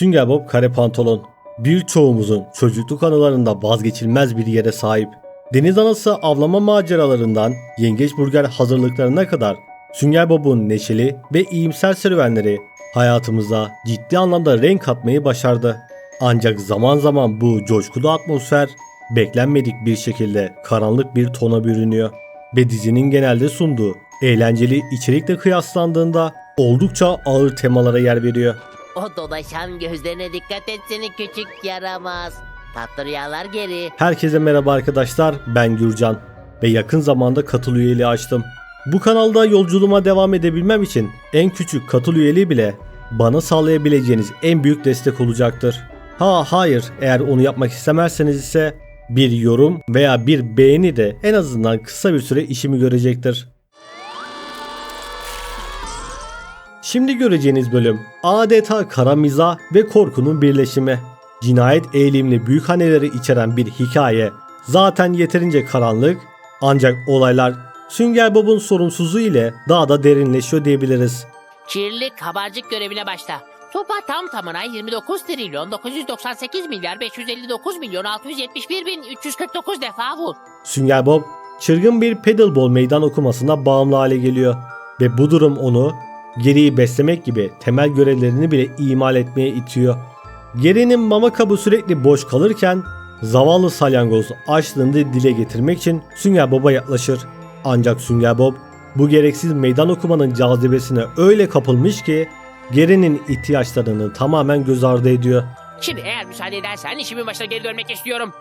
Sünger Bob kare pantolon. Birçoğumuzun çocukluk anılarında vazgeçilmez bir yere sahip. Deniz anası avlama maceralarından yengeç burger hazırlıklarına kadar Sünger Bob'un neşeli ve iyimser serüvenleri hayatımıza ciddi anlamda renk katmayı başardı. Ancak zaman zaman bu coşkulu atmosfer beklenmedik bir şekilde karanlık bir tona bürünüyor ve dizinin genelde sunduğu eğlenceli içerikle kıyaslandığında oldukça ağır temalara yer veriyor. O dolaşan gözlerine dikkat et seni küçük yaramaz. Tatlı rüyalar geri. Herkese merhaba arkadaşlar ben Gürcan ve yakın zamanda katıl üyeliği açtım. Bu kanalda yolculuğuma devam edebilmem için en küçük katıl üyeliği bile bana sağlayabileceğiniz en büyük destek olacaktır. Ha hayır eğer onu yapmak istemezseniz ise bir yorum veya bir beğeni de en azından kısa bir süre işimi görecektir. Şimdi göreceğiniz bölüm adeta kara mizah ve korkunun birleşimi. Cinayet eğilimli büyük haneleri içeren bir hikaye. Zaten yeterince karanlık ancak olaylar Sünger Bob'un sorumsuzluğu ile daha da derinleşiyor diyebiliriz. Kirlilik habercik görevine başla. Topa tam tamına 29 trilyon 998 milyar 559 milyon 671 bin 349 defa vur. Sünger Bob çılgın bir pedalball meydan okumasına bağımlı hale geliyor ve bu durum onu geriyi beslemek gibi temel görevlerini bile imal etmeye itiyor. Geri'nin mama kabı sürekli boş kalırken zavallı salyangoz açlığını dile getirmek için Sünger Bob'a yaklaşır. Ancak Sünger Bob bu gereksiz meydan okumanın cazibesine öyle kapılmış ki Geri'nin ihtiyaçlarını tamamen göz ardı ediyor. Şimdi eğer müsaade edersen işimin başına geri dönmek istiyorum.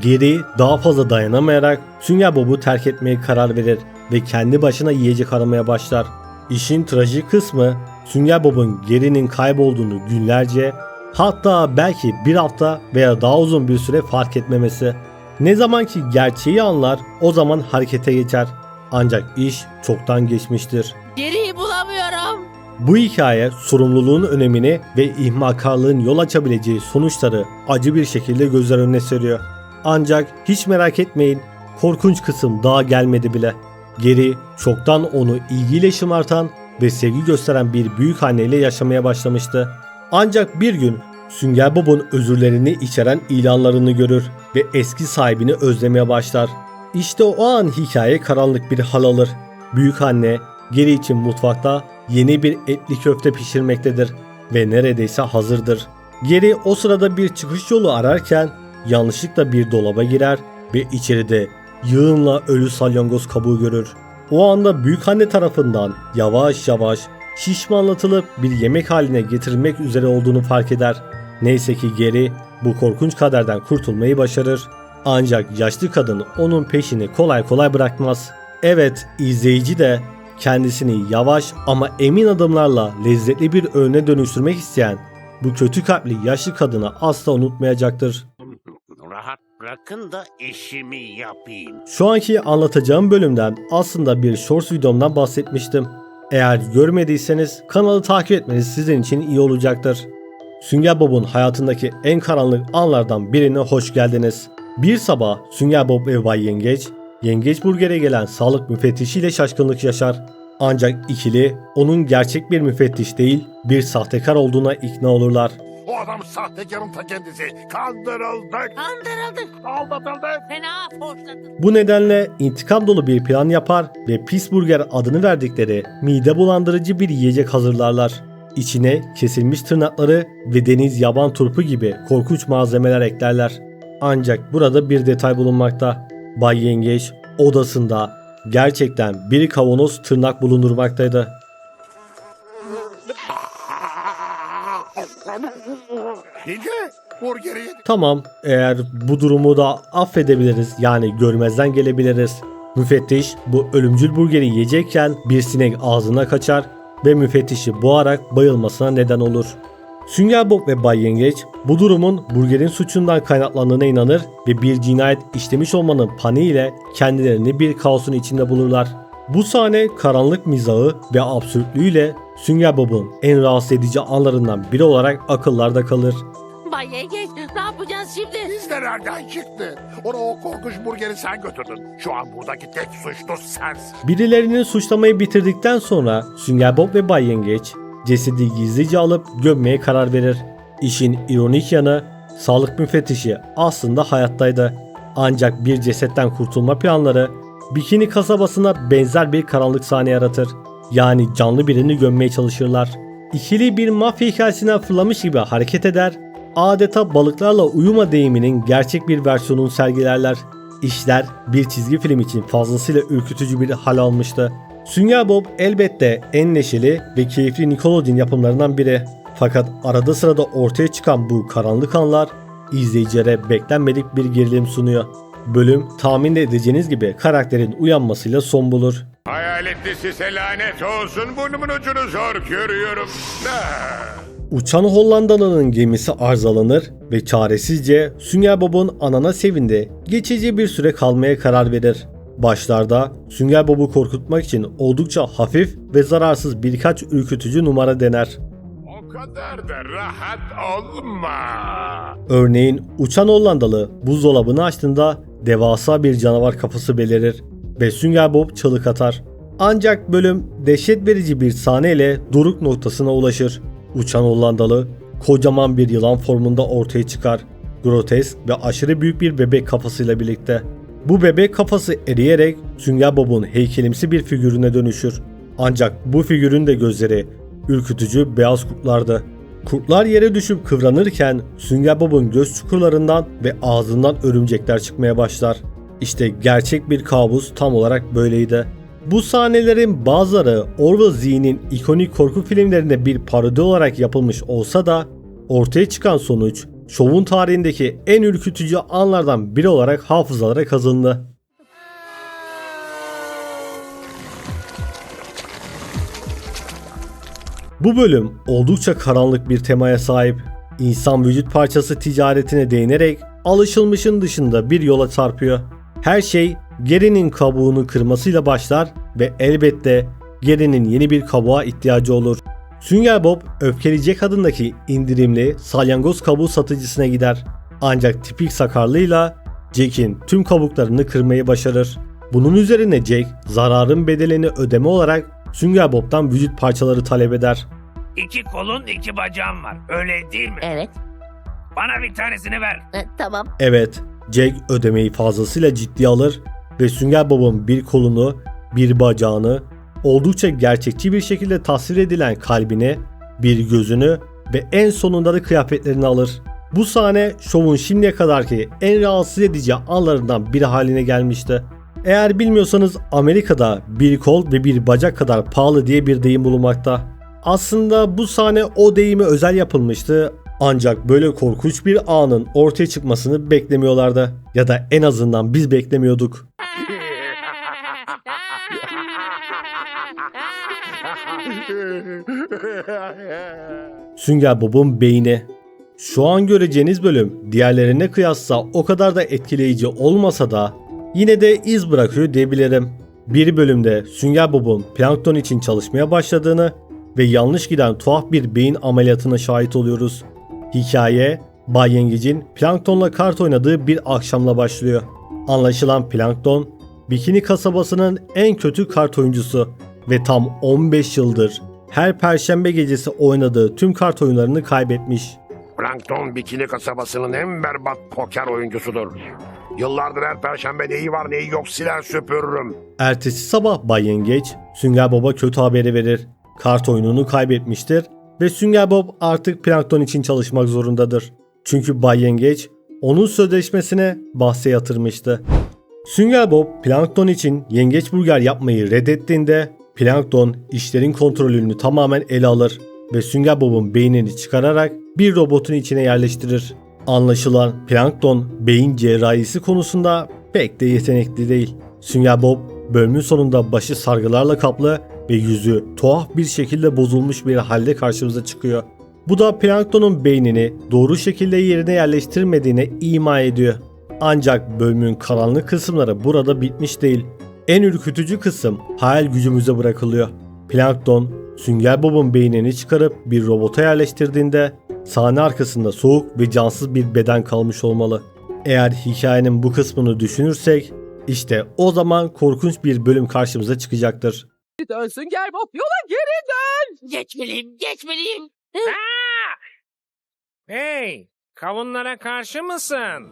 Geri daha fazla dayanamayarak Sünger Bob'u terk etmeye karar verir ve kendi başına yiyecek aramaya başlar. İşin trajik kısmı Sünger Bob'un Geri'nin kaybolduğunu günlerce hatta belki bir hafta veya daha uzun bir süre fark etmemesi. Ne zaman ki gerçeği anlar o zaman harekete geçer. Ancak iş çoktan geçmiştir. Geriyi bulamıyorum. Bu hikaye sorumluluğun önemini ve ihmalkarlığın yol açabileceği sonuçları acı bir şekilde gözler önüne seriyor. Ancak hiç merak etmeyin korkunç kısım daha gelmedi bile. Geri çoktan onu ilgiyle şımartan ve sevgi gösteren bir büyük anneyle yaşamaya başlamıştı. Ancak bir gün Sünger Bob'un özürlerini içeren ilanlarını görür ve eski sahibini özlemeye başlar. İşte o an hikaye karanlık bir hal alır. Büyük anne geri için mutfakta yeni bir etli köfte pişirmektedir ve neredeyse hazırdır. Geri o sırada bir çıkış yolu ararken yanlışlıkla bir dolaba girer ve içeride yığınla ölü salyangoz kabuğu görür. O anda büyükanne tarafından yavaş yavaş şişmanlatılıp bir yemek haline getirilmek üzere olduğunu fark eder. Neyse ki geri bu korkunç kaderden kurtulmayı başarır. Ancak yaşlı kadın onun peşini kolay kolay bırakmaz. Evet izleyici de kendisini yavaş ama emin adımlarla lezzetli bir öğüne dönüştürmek isteyen bu kötü kalpli yaşlı kadını asla unutmayacaktır. Rahat bırakın da işimi yapayım. Şu anki anlatacağım bölümden aslında bir shorts videomdan bahsetmiştim. Eğer görmediyseniz kanalı takip etmeniz sizin için iyi olacaktır. Sünger Bob'un hayatındaki en karanlık anlardan birine hoş geldiniz. Bir sabah Sünger Bob ve Bay Yengeç, Yengeç Burger'e gelen sağlık müfettişiyle şaşkınlık yaşar. Ancak ikili onun gerçek bir müfettiş değil, bir sahtekar olduğuna ikna olurlar. O adam sahtekarın ta kendisi. Kandırıldık. Kandırıldık. Aldatıldık. Fena foşladık. Bu nedenle intikam dolu bir plan yapar ve Pis Burger adını verdikleri mide bulandırıcı bir yiyecek hazırlarlar. İçine kesilmiş tırnakları ve deniz yaban turpu gibi korkunç malzemeler eklerler. Ancak burada bir detay bulunmakta. Bay Yengeç odasında gerçekten bir kavanoz tırnak bulundurmaktaydı. Ninja burgeri yedik. Tamam eğer bu durumu da affedebiliriz yani görmezden gelebiliriz. Müfettiş bu ölümcül burgeri yiyecekken bir sinek ağzına kaçar ve müfettişi boğarak bayılmasına neden olur. Sünger Bob ve Bay Yengeç bu durumun burgerin suçundan kaynaklandığına inanır ve bir cinayet işlemiş olmanın paniğiyle kendilerini bir kaosun içinde bulurlar. Bu sahne karanlık mizahı ve absürtlüğüyle Sünger Bob'un en rahatsız edici anlarından biri olarak akıllarda kalır. Bay Yengeç ne yapacağız şimdi? Biz de nereden çıktı? Onu o korkunç burgeri sen götürdün. Şu an buradaki tek suçlu sensin. Birilerini suçlamayı bitirdikten sonra Sünger Bob ve Bay Yengeç cesedi gizlice alıp gömmeye karar verir. İşin ironik yanı sağlık müfettişi aslında hayattaydı. Ancak bir cesetten kurtulma planları Bikini kasabasına benzer bir karanlık sahne yaratır. Yani canlı birini gömmeye çalışırlar. İkili bir mafya hikayesinden fırlamış gibi hareket eder, adeta balıklarla uyuma deyiminin gerçek bir versiyonunu sergilerler. İşler bir çizgi film için fazlasıyla ürkütücü bir hal almıştı. Sünger Bob elbette en neşeli ve keyifli Nickelodeon yapımlarından biri. Fakat arada sırada ortaya çıkan bu karanlık anlar izleyicilere beklenmedik bir gerilim sunuyor. Bölüm tahmin de edeceğiniz gibi karakterin uyanmasıyla son bulur. Hayaletli size lanet olsun. Burnumun ucunu zor görüyorum. Ah! Uçan Hollandalı'nın gemisi arızalanır ve çaresizce Sünger Bob'un anana sevinde geçici bir süre kalmaya karar verir. Başlarda Sünger Bob'u korkutmak için oldukça hafif ve zararsız birkaç ürkütücü numara dener. O kadar da rahat olma. Örneğin uçan Hollandalı buzdolabını açtığında devasa bir canavar kafası belirir ve Sünger Bob çığlık atar. Ancak bölüm dehşet verici bir sahneyle doruk noktasına ulaşır. Uçan Hollandalı kocaman bir yılan formunda ortaya çıkar. Grotesk ve aşırı büyük bir bebek kafasıyla birlikte. Bu bebek kafası eriyerek Sünger Bob'un heykelimsi bir figürüne dönüşür. Ancak bu figürün de gözleri ürkütücü beyaz kurtlardı. Kurtlar yere düşüp kıvranırken Sünger Bob'un göz çukurlarından ve ağzından örümcekler çıkmaya başlar. İşte gerçek bir kabus tam olarak böyleydi. Bu sahnelerin bazıları Orwell Z'nin ikonik korku filmlerinde bir parodi olarak yapılmış olsa da ortaya çıkan sonuç şovun tarihindeki en ürkütücü anlardan biri olarak hafızalara kazındı. Bu bölüm oldukça karanlık bir temaya sahip. İnsan vücut parçası ticaretine değinerek alışılmışın dışında bir yola çarpıyor. Her şey Gary'nin kabuğunu kırmasıyla başlar ve elbette Gary'nin yeni bir kabuğa ihtiyacı olur. Sünger Bob öfkeli Jack adındaki indirimli salyangoz kabuğu satıcısına gider. Ancak tipik sakarlığıyla Jack'in tüm kabuklarını kırmayı başarır. Bunun üzerine Jack zararın bedelini ödeme olarak Sünger Bob'tan vücut parçaları talep eder. İki kolun iki bacağın var. Öyle değil mi? Evet. Bana bir tanesini ver. e, tamam. Evet, Jack ödemeyi fazlasıyla ciddiye alır ve Sünger Bob'un bir kolunu, bir bacağını, oldukça gerçekçi bir şekilde tasvir edilen kalbini, bir gözünü ve en sonunda da kıyafetlerini alır. Bu sahne şovun şimdiye kadarki en rahatsız edici anlarından biri haline gelmişti. Eğer bilmiyorsanız Amerika'da bir kol ve bir bacak kadar pahalı diye bir deyim bulunmakta. Aslında bu sahne o deyime özel yapılmıştı ancak böyle korkunç bir anın ortaya çıkmasını beklemiyorlardı. Ya da en azından biz beklemiyorduk. Sünger Bob'un beyni. Şu an göreceğiniz bölüm diğerlerine kıyasla o kadar da etkileyici olmasa da yine de iz bırakıyor diyebilirim. Bir bölümde Sünger Bob'un plankton için çalışmaya başladığını ve yanlış giden tuhaf bir beyin ameliyatına şahit oluyoruz. Hikaye Bay Yengecin Plankton'la kart oynadığı bir akşamla başlıyor. Anlaşılan Plankton, Bikini kasabasının en kötü kart oyuncusu ve tam 15 yıldır her perşembe gecesi oynadığı tüm kart oyunlarını kaybetmiş. Plankton Bikini kasabasının en berbat poker oyuncusudur. Yıllardır her perşembe neyi var neyi yok siler süpürürüm. Ertesi sabah Bay Yengeç, Sünger Bob'a kötü haberi verir. Kart oyununu kaybetmiştir ve Sünger Bob artık Plankton için çalışmak zorundadır. Çünkü Bay Yengeç onun sözleşmesine bahse yatırmıştı. Sünger Bob Plankton için yengeç burger yapmayı reddettiğinde Plankton işlerin kontrolünü tamamen ele alır ve Sünger Bob'un beynini çıkararak bir robotun içine yerleştirir. Anlaşılan Plankton beyin cerrahisi konusunda pek de yetenekli değil. Sünger Bob bölümün sonunda başı sargılarla kaplı ve yüzü tuhaf bir şekilde bozulmuş bir halde karşımıza çıkıyor. Bu da Plankton'un beynini doğru şekilde yerine yerleştirmediğine ima ediyor. Ancak bölümün karanlık kısımları burada bitmiş değil. En ürkütücü kısım hayal gücümüze bırakılıyor. Plankton, Sünger Bob'un beynini çıkarıp bir robota yerleştirdiğinde sahne arkasında soğuk ve cansız bir beden kalmış olmalı. Eğer hikayenin bu kısmını düşünürsek işte o zaman korkunç bir bölüm karşımıza çıkacaktır. Dönsün gel Bob yola geri dön. Geçmeliyim, geçmeliyim. Hey, kavunlara karşı mısın?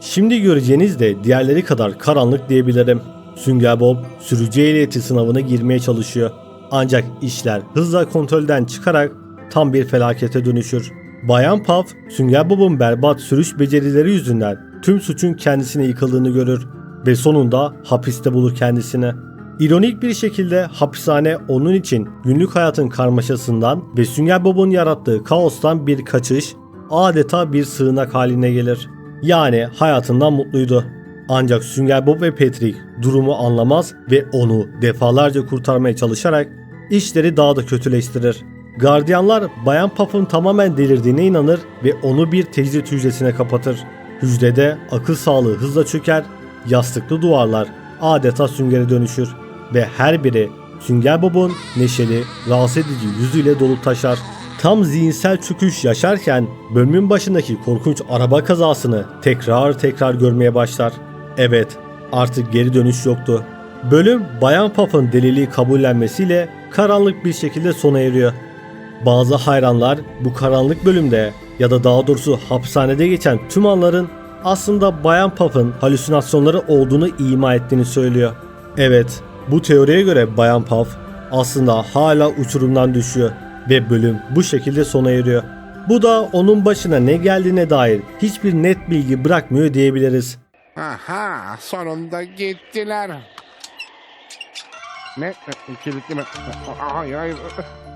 Şimdi göreceğiniz de diğerleri kadar karanlık diyebilirim. Sünger Bob sürücü ehliyeti sınavına girmeye çalışıyor. Ancak işler hızla kontrolden çıkarak tam bir felakete dönüşür. Bayan Puff, Sünger Bob'un berbat sürüş becerileri yüzünden tüm suçun kendisine yıkıldığını görür ve sonunda hapiste bulur kendisini. İronik bir şekilde hapishane onun için günlük hayatın karmaşasından ve Sünger Bob'un yarattığı kaostan bir kaçış, adeta bir sığınak haline gelir. Yani hayatından mutluydu. Ancak Sünger Bob ve Patrick durumu anlamaz ve onu defalarca kurtarmaya çalışarak işleri daha da kötüleştirir. Gardiyanlar Bayan Puff'ın tamamen delirdiğine inanır ve onu bir tecrit hücresine kapatır. Hücrede akıl sağlığı hızla çöker, yastıklı duvarlar adeta süngere dönüşür ve her biri Sünger Bob'un neşeli, rahatsız edici yüzüyle dolup taşar. Tam zihinsel çöküş yaşarken bölümün başındaki korkunç araba kazasını tekrar tekrar görmeye başlar. Evet, artık geri dönüş yoktu. Bölüm Bayan Puff'ın deliliği kabullenmesiyle karanlık bir şekilde sona eriyor. Bazı hayranlar bu karanlık bölümde ya da daha doğrusu hapishanede geçen tüm anların aslında Bayan Puff'ın halüsinasyonları olduğunu ima ettiğini söylüyor. Evet, bu teoriye göre Bayan Puff aslında hala uçurumdan düşüyor ve bölüm bu şekilde sona eriyor. Bu da onun başına ne geldiğine dair hiçbir net bilgi bırakmıyor diyebiliriz. Aha sonunda gittiler. Ne? Kilitli mi? Hayır hayır.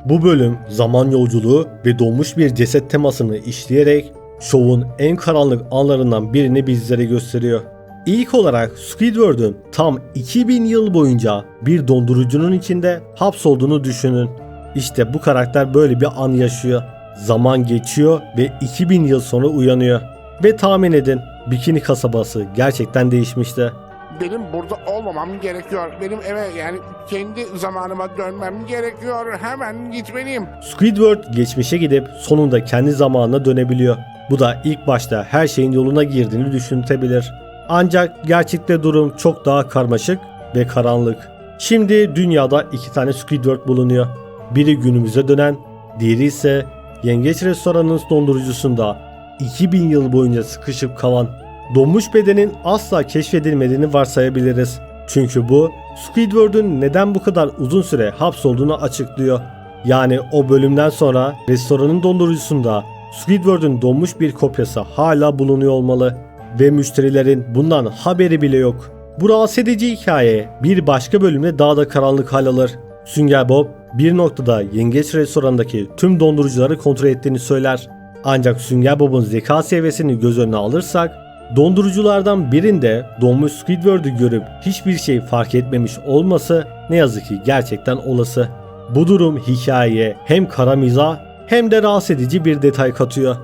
Bu bölüm zaman yolculuğu ve donmuş bir ceset temasını işleyerek şovun en karanlık anlarından birini bizlere gösteriyor. İlk olarak Squidward'ın tam 2000 yıl boyunca bir dondurucunun içinde hapsolduğunu düşünün. İşte bu karakter böyle bir an yaşıyor. Zaman geçiyor ve 2000 yıl sonra uyanıyor. Ve tahmin edin Bikini kasabası gerçekten değişmişti. Benim burada olmamam gerekiyor. Benim eve yani kendi zamanıma dönmem gerekiyor. Hemen gitmeliyim. Squidward geçmişe gidip sonunda kendi zamanına dönebiliyor. Bu da ilk başta her şeyin yoluna girdiğini düşüntebilir. Ancak gerçekte durum çok daha karmaşık ve karanlık. Şimdi dünyada iki tane Squidward bulunuyor. Biri günümüze dönen, diğeri ise yengeç restoranının dondurucusunda 2000 yıl boyunca sıkışıp kalan. Donmuş bedenin asla keşfedilmediğini varsayabiliriz. Çünkü bu Squidward'un neden bu kadar uzun süre hapsolduğunu açıklıyor. Yani o bölümden sonra restoranın dondurucusunda Squidward'un donmuş bir kopyası hala bulunuyor olmalı ve müşterilerin bundan haberi bile yok. Bu rahatsız edici hikaye bir başka bölümde daha da karanlık hal alır. Sünger Bob bir noktada yengeç restorandaki tüm dondurucuları kontrol ettiğini söyler. Ancak Sünger Bob'un zeka seviyesini göz önüne alırsak donduruculardan birinde donmuş Squidward'ı görüp hiçbir şey fark etmemiş olması ne yazık ki gerçekten olası. Bu durum hikayeye hem kara mizah hem de rahatsız edici bir detay katıyor.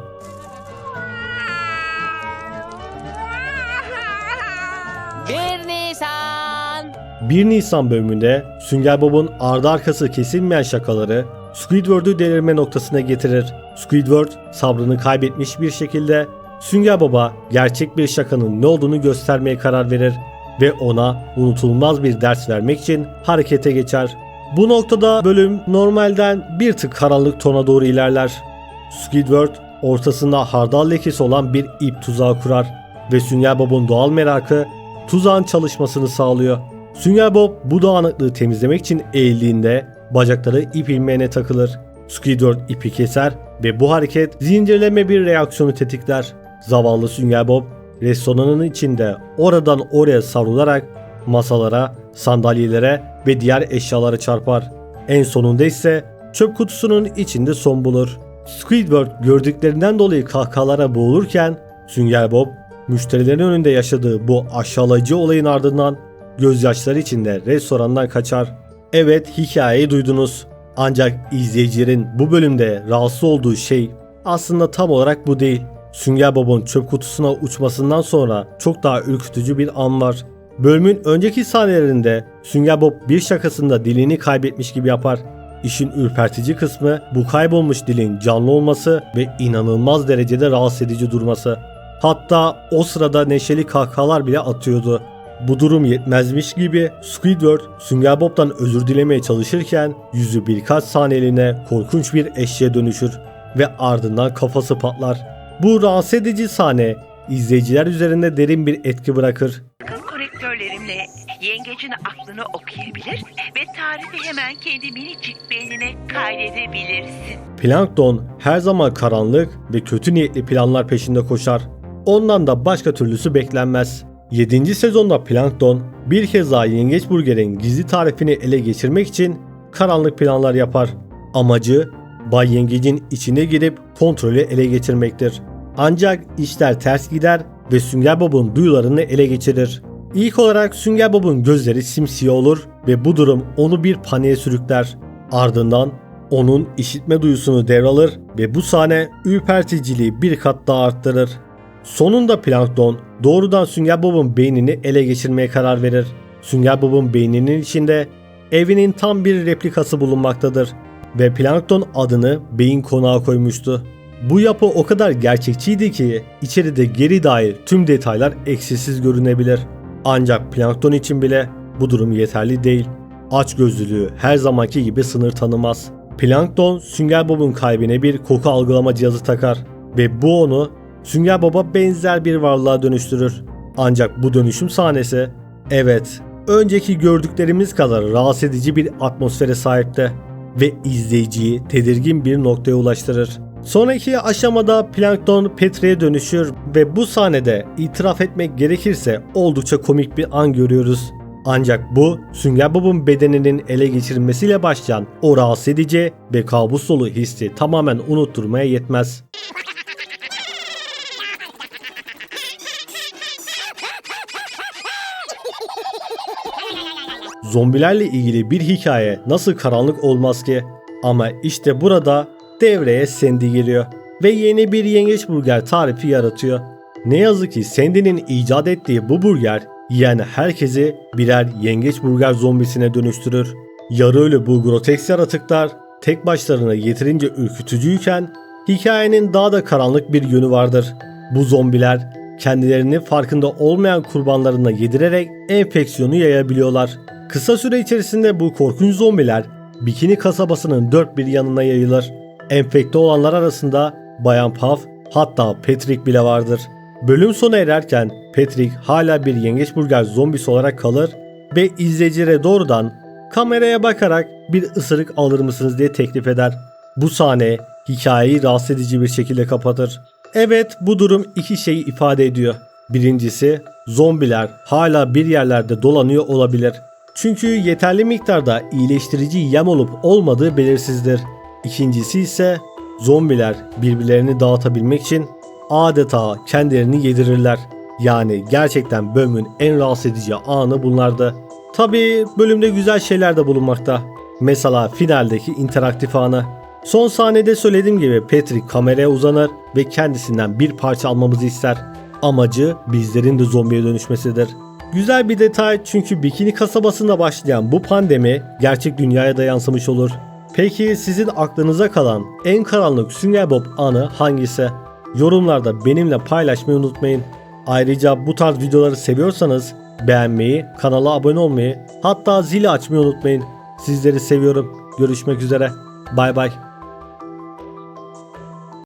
1 Nisan bölümünde Sünger Bob'un ardı arkası kesilmeyen şakaları Squidward'u delirme noktasına getirir. Squidward sabrını kaybetmiş bir şekilde Sünger Bob'a gerçek bir şakanın ne olduğunu göstermeye karar verir ve ona unutulmaz bir ders vermek için harekete geçer. Bu noktada bölüm normalden bir tık karanlık tona doğru ilerler. Squidward ortasında hardal lekesi olan bir ip tuzağı kurar ve Sünger Bob'un doğal merakı tuzağın çalışmasını sağlıyor. Sünger Bob bu dağınıklığı temizlemek için eğildiğinde bacakları ip ilmeğine takılır. Squidward ipi keser ve bu hareket zincirleme bir reaksiyonu tetikler. Zavallı Sünger Bob restoranın içinde oradan oraya savrularak masalara, sandalyelere ve diğer eşyalara çarpar. En sonunda ise çöp kutusunun içinde son bulur. Squidward gördüklerinden dolayı kahkahalara boğulurken Sünger Bob müşterilerin önünde yaşadığı bu aşağılayıcı olayın ardından gözyaşları içinde restorandan kaçar. Evet hikayeyi duydunuz. Ancak izleyicilerin bu bölümde rahatsız olduğu şey aslında tam olarak bu değil. Sünger Bob'un çöp kutusuna uçmasından sonra çok daha ürkütücü bir an var. Bölümün önceki sahnelerinde Sünger Bob bir şakasında dilini kaybetmiş gibi yapar. İşin ürpertici kısmı bu kaybolmuş dilin canlı olması ve inanılmaz derecede rahatsız edici durması. Hatta o sırada neşeli kahkahalar bile atıyordu. Bu durum yetmezmiş gibi Squidward Sünger Bob'tan özür dilemeye çalışırken yüzü birkaç saniyeliğine korkunç bir eşeğe dönüşür ve ardından kafası patlar. Bu rahatsız edici sahne izleyiciler üzerinde derin bir etki bırakır. Akıl konektörlerimle yengecin aklını okuyabilir ve tarifi hemen kendi minicik beynine kaydedebilirsin. Plankton her zaman karanlık ve kötü niyetli planlar peşinde koşar. Ondan da başka türlüsü beklenmez. 7. sezonda Plankton bir kez daha Yengeç Burger'in gizli tarifini ele geçirmek için karanlık planlar yapar. Amacı Bay Yengeç'in içine girip kontrolü ele geçirmektir. Ancak işler ters gider ve Sünger Bob'un duyularını ele geçirir. İlk olarak Sünger Bob'un gözleri simsiyah olur ve bu durum onu bir paniğe sürükler. Ardından onun işitme duyusunu devralır ve bu sahne ürperticiliği bir kat daha arttırır. Sonunda Plankton doğrudan Sünger Bob'un beynini ele geçirmeye karar verir. Sünger Bob'un beyninin içinde evinin tam bir replikası bulunmaktadır ve Plankton adını beyin konağı koymuştu. Bu yapı o kadar gerçekçiydi ki içeride geri dair tüm detaylar eksiksiz görünebilir. Ancak Plankton için bile bu durum yeterli değil. Açgözlülüğü her zamanki gibi sınır tanımaz. Plankton Sünger Bob'un kalbine bir koku algılama cihazı takar ve bu onu Sünger Bob'a benzer bir varlığa dönüştürür. Ancak bu dönüşüm sahnesi evet önceki gördüklerimiz kadar rahatsız edici bir atmosfere sahipti ve izleyiciyi tedirgin bir noktaya ulaştırır. Sonraki aşamada Plankton Petri'ye dönüşür ve bu sahnede itiraf etmek gerekirse oldukça komik bir an görüyoruz. Ancak bu Sünger Bob'un bedeninin ele geçirilmesiyle başlayan o rahatsız edici ve kabus dolu hissi tamamen unutturmaya yetmez. Zombilerle ilgili bir hikaye nasıl karanlık olmaz ki? Ama işte burada devreye Sandy geliyor ve yeni bir yengeç burger tarifi yaratıyor. Ne yazık ki Sandy'nin icat ettiği bu burger yiyen herkesi birer yengeç burger zombisine dönüştürür. Yarı ölü bu groteks yaratıklar tek başlarına yeterince ürkütücüyken hikayenin daha da karanlık bir yönü vardır. Bu zombiler kendilerini farkında olmayan kurbanlarına yedirerek enfeksiyonu yayabiliyorlar. Kısa süre içerisinde bu korkunç zombiler Bikini kasabasının dört bir yanına yayılır. Enfekte olanlar arasında Bayan Puff hatta Patrick bile vardır. Bölüm sona ererken Patrick hala bir yengeç burger zombisi olarak kalır ve izleyicilere doğrudan kameraya bakarak bir ısırık alır mısınız diye teklif eder. Bu sahne hikayeyi rahatsız edici bir şekilde kapatır. Evet bu durum iki şeyi ifade ediyor. Birincisi zombiler hala bir yerlerde dolanıyor olabilir. Çünkü yeterli miktarda iyileştirici yem olup olmadığı belirsizdir. İkincisi ise zombiler birbirlerini dağıtabilmek için adeta kendilerini yedirirler. Yani gerçekten bölümün en rahatsız edici anı bunlardı. Tabi bölümde güzel şeyler de bulunmakta. Mesela finaldeki interaktif anı. Son sahnede söylediğim gibi Patrick kameraya uzanır ve kendisinden bir parça almamızı ister. Amacı bizlerin de zombiye dönüşmesidir. Güzel bir detay çünkü Bikini kasabasında başlayan bu pandemi gerçek dünyaya da yansımış olur. Peki sizin aklınıza kalan en karanlık Sünger Bob anı hangisi? Yorumlarda benimle paylaşmayı unutmayın. Ayrıca bu tarz videoları seviyorsanız beğenmeyi, kanala abone olmayı, hatta zili açmayı unutmayın. Sizleri seviyorum. Görüşmek üzere. Bay bay.